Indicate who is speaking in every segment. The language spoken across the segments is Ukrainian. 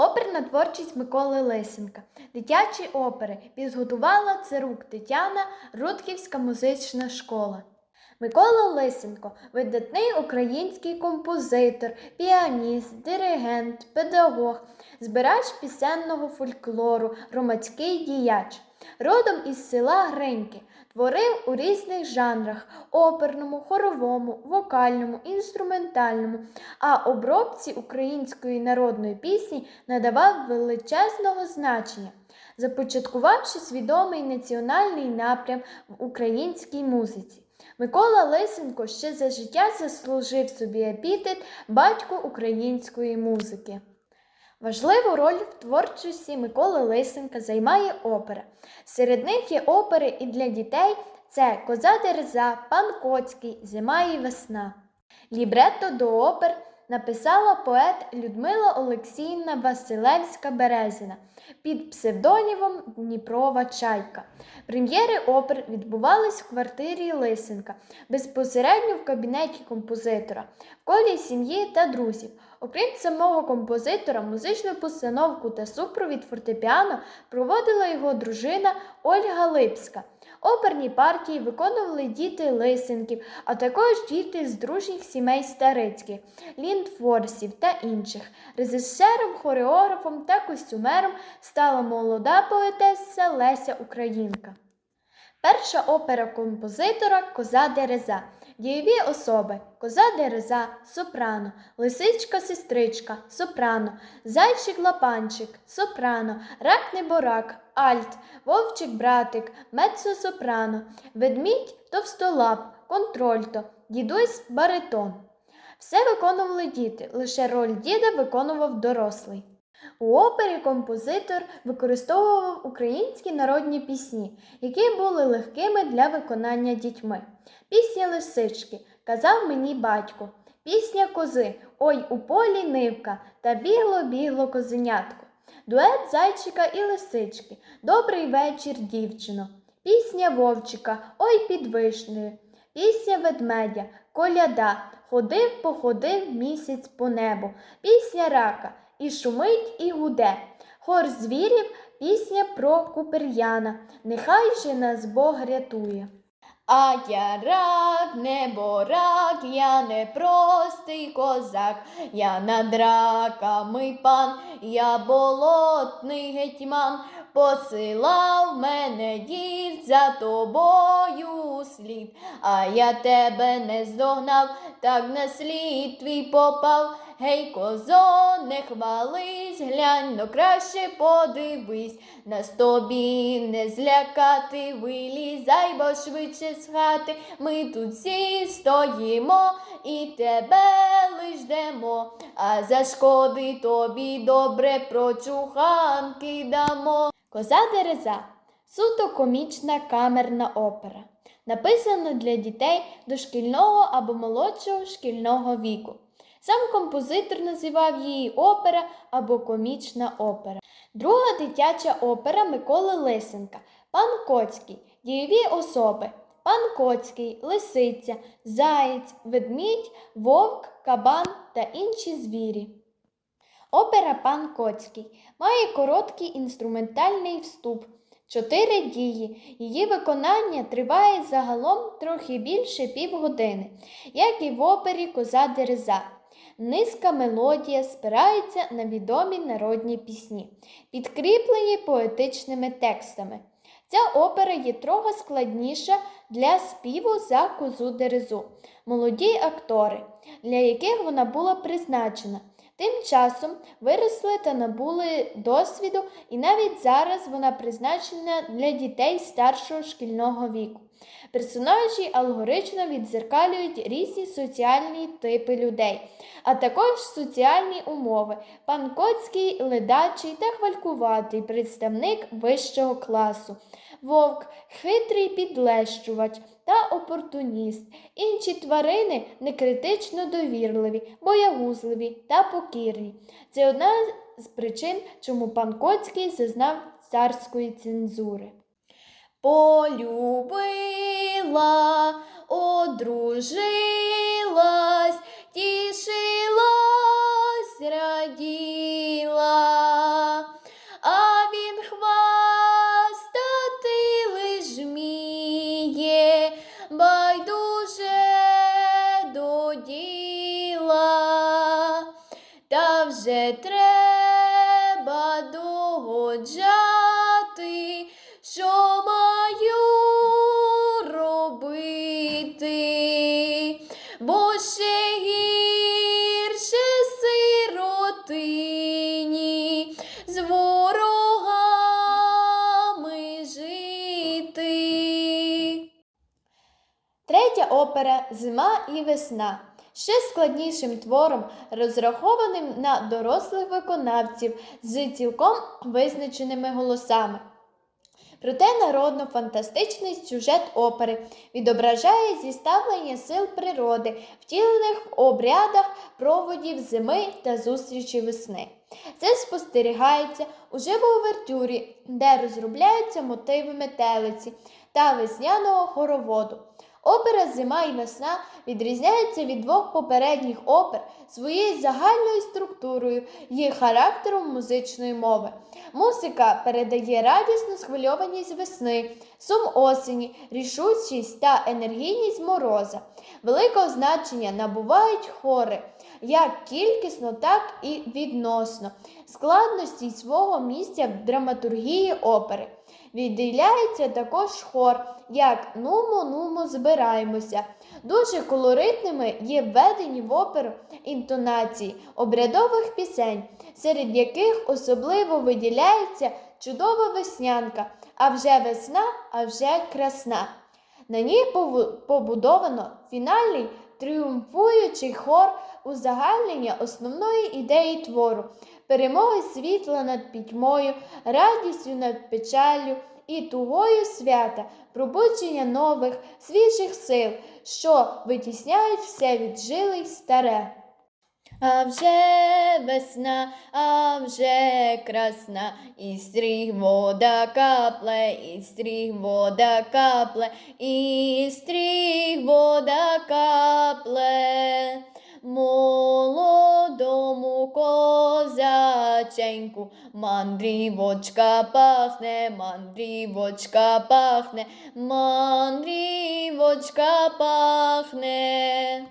Speaker 1: Оперна творчість Миколи Лисенка. Дитячі опери підготувала Царук Тетяна, Рудківська музична школа. Микола Лисенко видатний український композитор, піаніст, диригент, педагог, збирач пісенного фольклору, громадський діяч. Родом із села Гриньки, творив у різних жанрах оперному, хоровому, вокальному, інструментальному, а обробці української народної пісні надавав величезного значення, започаткувавши свідомий національний напрям в українській музиці. Микола Лисенко ще за життя заслужив собі епітет батько української музики. Важливу роль в творчості Миколи Лисенка займає опера. Серед них є опери і для дітей це Коза Дереза, Пан Коцький, Зима і весна. Лібретто до опер написала поет Людмила Олексіївна Василевська Березіна під псевдонімом Дніпрова Чайка. Прем'єри опер відбувались в квартирі Лисенка, безпосередньо в кабінеті композитора, в колі сім'ї та друзів. Окрім самого композитора, музичну постановку та супровід фортепіано проводила його дружина Ольга Липська. Оперні партії виконували діти Лисенків, а також діти з дружніх сімей Старицьких, Ліндфорсів та інших. Режисером, хореографом та костюмером стала молода поетеса Леся Українка. Перша опера композитора Коза Дереза. Дієві особи Коза Дереза, сопрано, Лисичка сестричка, сопрано, Зайчик лапанчик, сопрано, Рак неборак, альт, Вовчик братик, меццо-сопрано, Ведмідь товстолап, контрольто, дідусь баритон. Все виконували діти, лише роль діда виконував дорослий. У опері композитор використовував українські народні пісні, які були легкими для виконання дітьми. Пісня Лисички казав мені батько, пісня кози Ой у полі нивка та бігло бігло козенятко. Дует зайчика і лисички Добрий вечір, дівчино. Пісня вовчика Ой під вишнею. Пісня ведмедя, коляда, ходив, походив місяць по небу. Пісня рака і шумить, і гуде. Хор звірів, пісня про Купер'яна. Нехай же нас Бог рятує. А я рак, не борак, я не простий козак, я над раками пан, я болотний гетьман, посилав мене дід за тобою слід, а я тебе не здогнав, так на слід твій попав. Гей, козо, не хвались, глянь, но краще подивись, нас тобі не злякати, вилізай, бо швидше з хати. Ми тут всі стоїмо і тебе лиш ждемо, а за шкоди тобі добре прочуханки дамо. Коза Дереза суто комічна камерна опера, написана для дітей дошкільного або молодшого шкільного віку. Сам композитор називав її опера або комічна опера. Друга дитяча опера Миколи Лисенка Пан Коцький, дієві особи. Пан Коцький, Лисиця, Заєць, Ведмідь, Вовк, Кабан та інші звірі. Опера Пан Коцький має короткий інструментальний вступ. Чотири дії. Її виконання триває загалом трохи більше півгодини, як і в опері Коза Дереза. Низька мелодія спирається на відомі народні пісні, підкріплені поетичними текстами. Ця опера є трохи складніша для співу за козу дерезу, молоді актори, для яких вона була призначена. Тим часом виросли та набули досвіду, і навіть зараз вона призначена для дітей старшого шкільного віку. Персонажі алгорично відзеркалюють різні соціальні типи людей, а також соціальні умови. Пан Коцький ледачий та хвалькуватий представник вищого класу. Вовк хитрий підлещувач та опортуніст. Інші тварини некритично довірливі, боягузливі та покірні. Це одна з причин, чому пан Коцький зазнав царської цензури. Полюбила, одружилась, вже треба догоджати, що маю робити, бо ще гірше сиротині з ворогами жити. Третя опера Зима і весна. Ще складнішим твором, розрахованим на дорослих виконавців з цілком визначеними голосами. Проте народно-фантастичний сюжет опери відображає зіставлення сил природи, втілених в обрядах проводів зими та зустрічі весни. Це спостерігається уже в овертюрі, де розробляються мотиви метелиці та весняного хороводу. Опера Зима і весна відрізняється від двох попередніх опер своєю загальною структурою і характером музичної мови. Музика передає радісну схвильованість весни, сум осені, рішучість та енергійність мороза. Великого значення набувають хори як кількісно, так і відносно, складності свого місця в драматургії опери. Відділяється також хор, як нумо нумо збираємося. Дуже колоритними є введені в оперу інтонації обрядових пісень, серед яких особливо виділяється чудова веснянка, а вже весна, а вже красна. На ній побудовано фінальний тріумфуючий хор узагальнення основної ідеї твору, перемоги світла над пітьмою, радістю над печаллю і тугою свята, пробудження нових, свіжих сил, що витісняють все віджиле й старе. А вже весна, а вже красна, і стріх вода капле, і стріх вода капле, і стріх вода капле. Молодому козаченьку, мандрівочка пахне, мандрівочка пахне, мандрівочка пахне.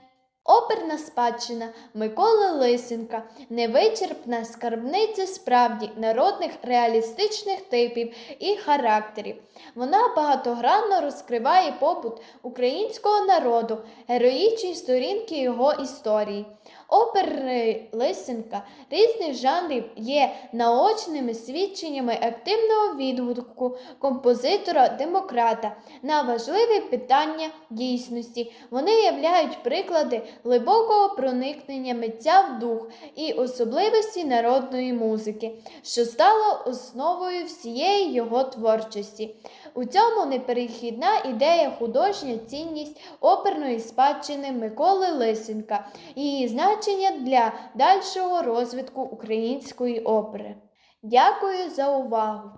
Speaker 1: Оперна спадщина Миколи Лисенка невичерпна скарбниця справді народних реалістичних типів і характерів. Вона багатогранно розкриває побут українського народу, героїчні сторінки його історії. Опери Лисенка різних жанрів є наочними свідченнями активного відгуку композитора-демократа на важливі питання дійсності. Вони являють приклади глибокого проникнення митця в дух і особливості народної музики, що стало основою всієї його творчості. У цьому неперехідна ідея художня цінність оперної спадщини Миколи Лисенка і її значення для дальшого розвитку української опери. Дякую за увагу!